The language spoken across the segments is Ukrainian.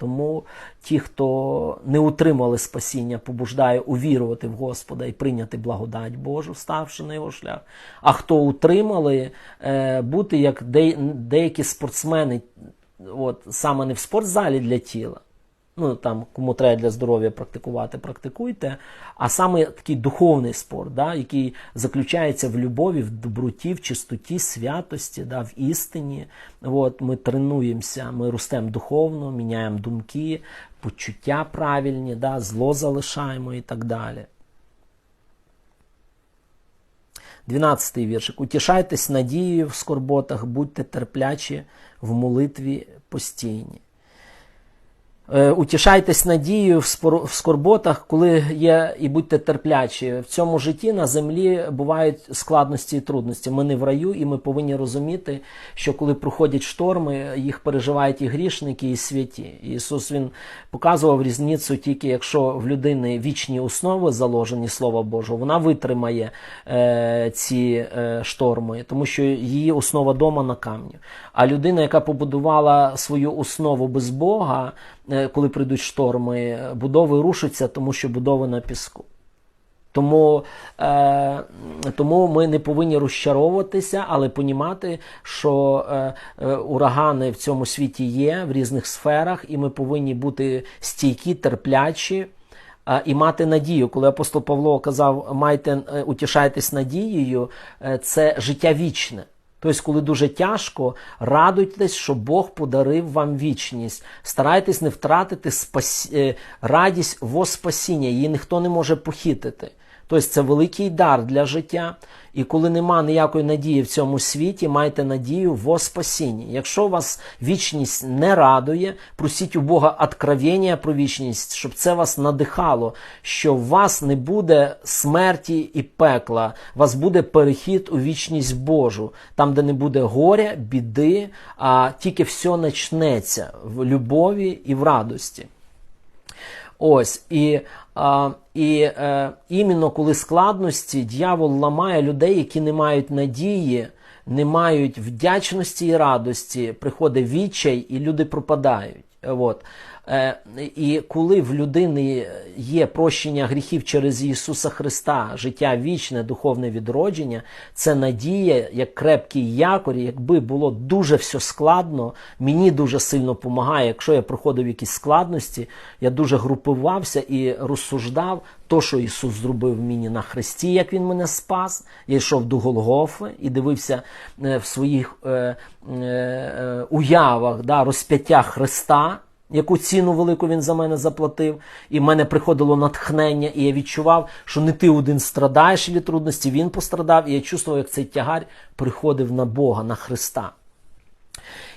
Тому ті, хто не утримали спасіння, побуждає увірувати в Господа і прийняти благодать Божу, ставши на його шлях. А хто утримали, е, бути як де- деякі спортсмени, от, саме не в спортзалі для тіла. Ну, там, кому треба для здоров'я практикувати, практикуйте. А саме такий духовний спорт, да, який заключається в любові, в доброті, в чистоті, святості, да, в істині. От, ми тренуємося, ми ростемо духовно, міняємо думки, почуття правильні, да, зло залишаємо і так далі. 12 віршик. Утішайтесь надією в скорботах, будьте терплячі в молитві постійні. Е, Утішайтесь надією в скорботах, коли є і будьте терплячі. В цьому житті на землі бувають складності і трудності. Ми не в раю, і ми повинні розуміти, що коли проходять шторми, їх переживають і грішники, і святі. Ісус він показував різницю тільки якщо в людини вічні основи заложені Слова Божого, вона витримає е, ці е, шторми, тому що її основа дома на камні. А людина, яка побудувала свою основу без Бога, коли прийдуть шторми, будови рушаться, тому що будова на піску. Тому, е, тому ми не повинні розчаровуватися, але понімати, що е, е, урагани в цьому світі є в різних сферах, і ми повинні бути стійкі, терплячі. е, І мати надію, коли апостол Павло казав, майте е, утішайтесь надією, е, це життя вічне. Тобто, коли дуже тяжко, радуйтесь, що Бог подарив вам вічність. Старайтесь не втратити спас... е, радість во спасіння, її ніхто не може похитити. Тобто це великий дар для життя. І коли нема ніякої надії в цьому світі, майте надію во спасінні. Якщо вас вічність не радує, просіть у Бога откровення про вічність, щоб це вас надихало, що в вас не буде смерті і пекла, у вас буде перехід у вічність Божу, там, де не буде горя, біди, а тільки все почнеться в любові і в радості. Ось і, а, і е, іменно коли складності дьявол ламає людей, які не мають надії, не мають вдячності і радості, приходить відчай, і люди пропадають. От. Е, і коли в людини є прощення гріхів через Ісуса Христа, життя вічне, духовне відродження, це надія, як крепкий якорь, якби було дуже все складно, мені дуже сильно допомагає. Якщо я проходив якісь складності, я дуже групувався і розсуждав то, що Ісус зробив мені на хресті, як Він мене спас. Я йшов до Голгофи і дивився е, в своїх е, е, уявах да, розп'яття Христа яку ціну велику він за мене заплатив, і в мене приходило натхнення, і я відчував, що не ти один страдаєш від трудності, він пострадав, і я чувствував, як цей тягар приходив на Бога, на Христа.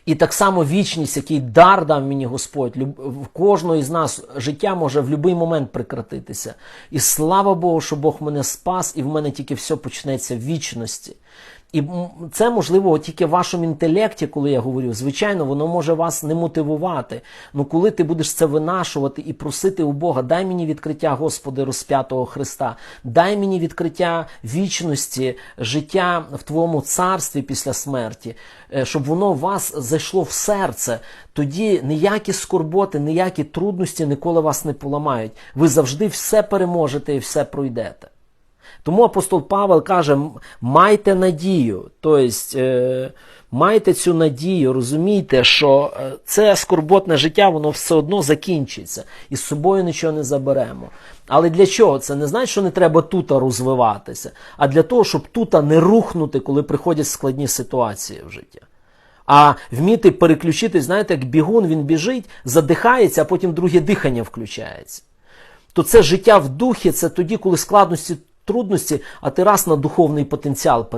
І так само вічність, який дар дав мені Господь, в кожного із нас життя може в будь-який момент прекратитися. І слава Богу, що Бог мене спас, і в мене тільки все почнеться в вічності. І це можливо тільки в вашому інтелекті, коли я говорю. Звичайно, воно може вас не мотивувати. Ну коли ти будеш це винашувати і просити у Бога, дай мені відкриття Господи розп'ятого Христа, дай мені відкриття вічності, життя в Твоєму царстві після смерті, е, щоб воно у вас зайшло в серце. Тоді ніякі скорботи, ніякі трудності ніколи вас не поламають. Ви завжди все переможете і все пройдете. Тому апостол Павел каже: майте надію, тобто е, майте цю надію, розумійте, що е, це скорботне життя, воно все одно закінчиться, і з собою нічого не заберемо. Але для чого? Це не значить, що не треба тут розвиватися, а для того, щоб тут не рухнути, коли приходять складні ситуації в життя. А вміти переключити, знаєте, як бігун він біжить, задихається, а потім друге дихання включається то це життя в духі, це тоді, коли складності, трудності, а ти раз на духовний потенціал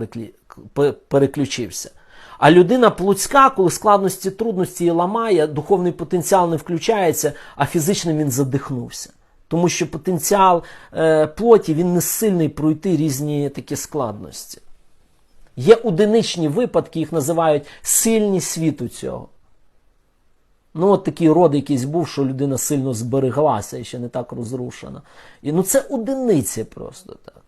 переключився. А людина плотська, коли складності, трудності її ламає, духовний потенціал не включається, а фізичним він задихнувся. Тому що потенціал е, плоті він не сильний пройти різні такі складності. Є одиничні випадки, їх називають сильні світу цього. Ну, от такий род якийсь був, що людина сильно збереглася і ще не так розрушена. І ну це одиниці просто так.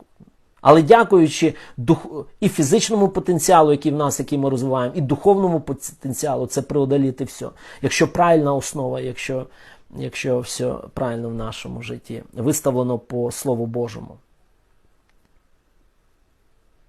Але дякуючи дух... і фізичному потенціалу, який в нас, який ми розвиваємо, і духовному потенціалу, це преодоліти все. Якщо правильна основа, якщо, якщо все правильно в нашому житті, виставлено по Слову Божому. Е,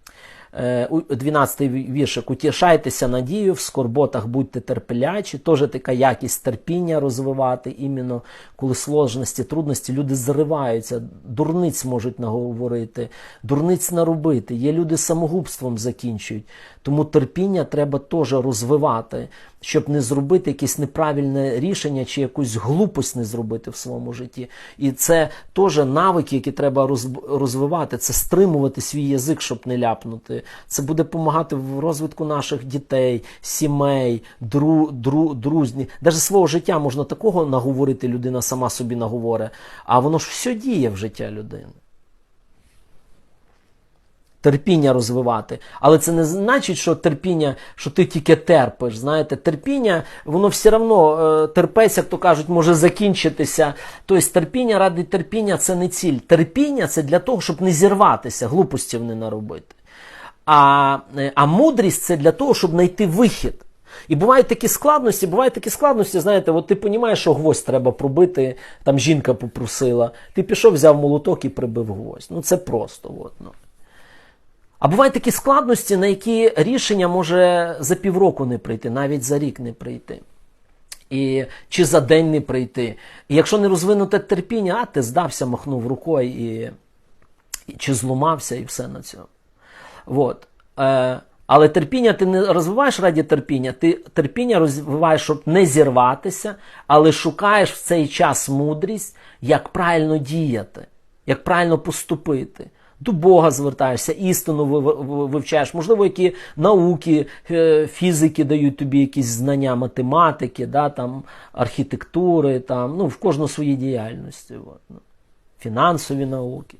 у- 12-й віршик. Утішайтеся надію, в скорботах будьте терплячі. Теж така якість терпіння розвивати, іменно коли сложності, трудності, люди зриваються, дурниць можуть наговорити, дурниць наробити. Є люди самогубством закінчують. Тому терпіння треба теж розвивати, щоб не зробити якесь неправильне рішення чи якусь глупость не зробити в своєму житті. І це теж навики, які треба розвивати. Це стримувати свій язик, щоб не ляпнути. Це буде допомагати в розвитку наших дітей, сімей, дру, дру, друзні. Навіть свого життя можна такого наговорити, людина сама собі наговорить, а воно ж все діє в життя людини терпіння розвивати. Але це не значить, що терпіння, що ти тільки терпиш. Знаєте, терпіння, воно все одно е, терпець, як то кажуть, може закінчитися. Тобто терпіння ради терпіння це не ціль. Терпіння це для того, щоб не зірватися, глупостів не наробити. А, е, а мудрість це для того, щоб знайти вихід. І бувають такі складності, бувають такі складності, знаєте, от ти розумієш, що гвоздь треба пробити, там жінка попросила, ти пішов, взяв молоток і прибив гвоздь. Ну це просто. От, ну. А бувають такі складності, на які рішення може за півроку не прийти, навіть за рік не прийти. І, чи за день не прийти. І якщо не розвинуте терпіння, а ти здався, махнув рукою і, і чи зламався, і все на цьому. От. Е, але терпіння ти не розвиваєш раді терпіння, ти терпіння розвиваєш, щоб не зірватися, але шукаєш в цей час мудрість, як правильно діяти, як правильно поступити. До Бога звертаєшся, істину ви- ви- вивчаєш, можливо, які науки, е, фізики дають тобі якісь знання математики, да, там, архітектури, там, ну, в кожну свої діяльності. От, ну, фінансові науки.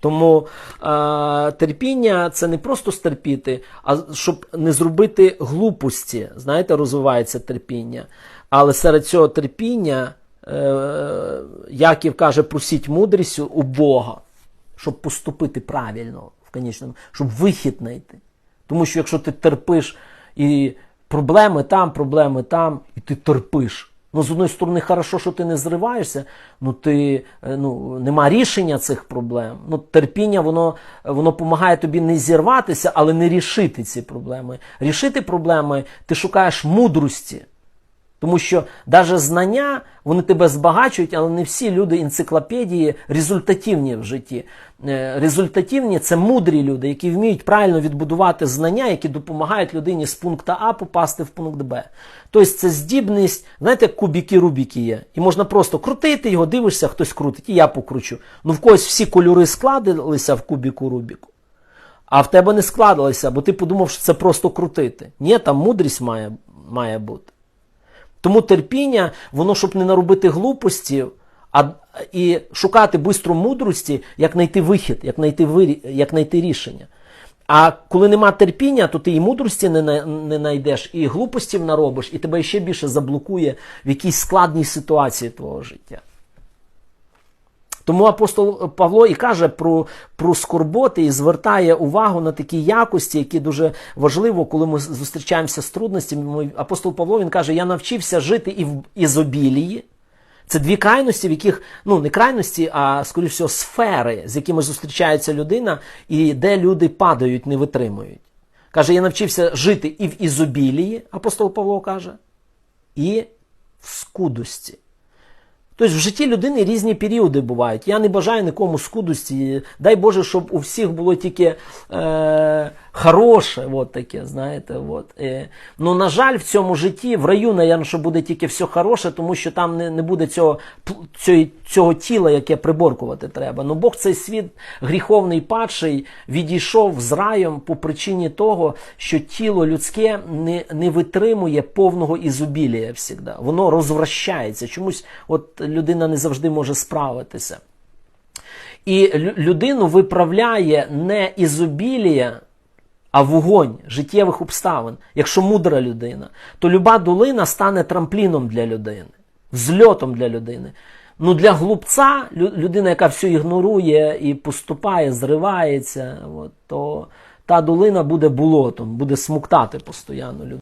Тому е, терпіння це не просто стерпіти, а щоб не зробити глупості. Знаєте, розвивається терпіння. Але серед цього терпіння е, Яків каже, просіть мудрістю у Бога, щоб поступити правильно в конечному, щоб вихід знайти. Тому що якщо ти терпиш і проблеми там, проблеми там, і ти терпиш. Ну, з одної сторони, хорошо, що ти не зриваєшся, ну ти е, ну, нема рішення цих проблем. Ну, терпіння, воно воно допомагає тобі не зірватися, але не рішити ці проблеми. Рішити проблеми ти шукаєш мудрості. Тому що навіть знання вони тебе збагачують, але не всі люди енциклопедії результативні в житті. Е, Результативні це мудрі люди, які вміють правильно відбудувати знання, які допомагають людині з пункту А попасти в пункт Б. Тобто це здібність, знаєте, кубіки Рубіки є. І можна просто крутити його, дивишся, хтось крутить, і я покручу. Ну в когось всі кольори складилися в кубіку Рубіку. А в тебе не складалися, бо ти подумав, що це просто крутити. Ні, там мудрість має, має бути. Тому терпіння, воно щоб не наробити глупості, а і шукати бистру мудрості, як знайти вихід, як знайти, вирі, як знайти рішення. А коли нема терпіння, то ти і мудрості не, не знайдеш, і глупостів наробиш, і тебе ще більше заблокує в якійсь складній ситуації твого життя. Тому апостол Павло і каже про, про скорботи і звертає увагу на такі якості, які дуже важливо, коли ми зустрічаємося з трудностями. Апостол Павло він каже: Я навчився жити і в ізобілії. Це дві крайності, в яких ну не крайності, а скоріш всього, сфери, з якими зустрічається людина, і де люди падають, не витримують. Каже, я навчився жити і в ізобілії, апостол Павло каже, і в скудості. Тобто в житті людини різні періоди бувають. Я не бажаю нікому скудості. Дай Боже, щоб у всіх було тільки е, хороше, от таке, знаєте. От. Е, ну, на жаль, в цьому житті, в раю, наверно, що буде тільки все хороше, тому що там не, не буде цього, цього, цього тіла, яке приборкувати треба. Ну Бог цей світ гріховний падший відійшов з раєм по причині того, що тіло людське не, не витримує повного ізобілія завжди. Воно розвращається. Чомусь от людина не завжди може справитися. І людину виправляє не ізобілія, а вогонь життєвих обставин. Якщо мудра людина, то люба долина стане трампліном для людини, взльотом для людини. Ну, для глупця, людина, яка все ігнорує і поступає, зривається, от, то та долина буде болотом, буде смуктати постійно людей.